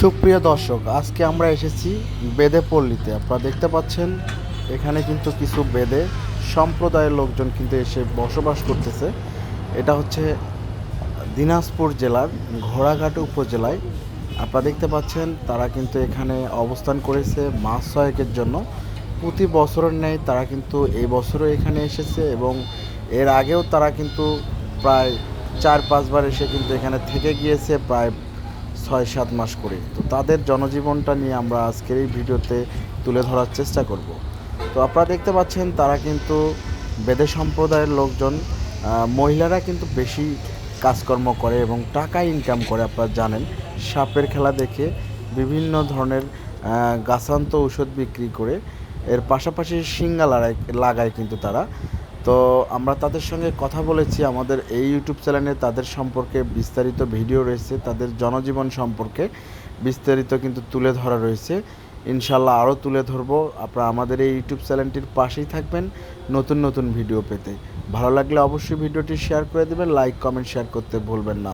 সুপ্রিয় দর্শক, আজকে আমরা এসেছি বেদে পল্লীতে। আপনারা দেখতে পাচ্ছেন, এখানে কিন্তু কিছু বেদে, সম্প্রদায়ের লোকজন কিন্তু এসে বসবাস করতেছে। এটা হচ্ছে দিনাজপুর জেলার ঘোড়াঘাট উপজেলায়। আপনারা দেখতে পাচ্ছেন, তারা কিন্তু এখানে অবস্থান করেছে মাস ছয়েকের জন্য। প্রতি বছরের ন্যায় তারা কিন্তু এই বছরও এখানে এসেছে এবং এর আগেও তারা কিন্তু প্রায় চার পাঁচবার এসে কিন্তু এখানে থেকে গিয়েছে, প্রায় ছয় সাত মাস করে। তো তাদের জনজীবনটা নিয়ে আমরা আজকের এই ভিডিওতে তুলে ধরার চেষ্টা করব। তো আপনারা দেখতে পাচ্ছেন তারা কিন্তু বেদে সম্প্রদায়ের লোকজন মহিলারা কিন্তু বেশি কাজকর্ম করে এবং টাকা ইনকাম করে আপনারা জানেন। সাপের খেলা দেখে বিভিন্ন ধরনের গাছান্ত ঔষধ বিক্রি করে এর পাশাপাশি শিঙ্গা লাগায় লাগায় কিন্তু তারা। তো আমরা তাদের সঙ্গে কথা বলেছি, আমাদের এই ইউটিউব চ্যানেলে তাদের সম্পর্কে বিস্তারিত ভিডিও রয়েছে, তাদের জনজীবন সম্পর্কে বিস্তারিত কিন্তু তুলে ধরা রয়েছে। ইনশাল্লাহ আরও তুলে ধরবো। আপনারা আমাদের এই ইউটিউব চ্যানেলটির পাশেই থাকবেন নতুন নতুন ভিডিও পেতে। ভালো লাগলে অবশ্যই ভিডিওটি শেয়ার করে দেবেন, লাইক, কমেন্ট, শেয়ার করতে ভুলবেন না।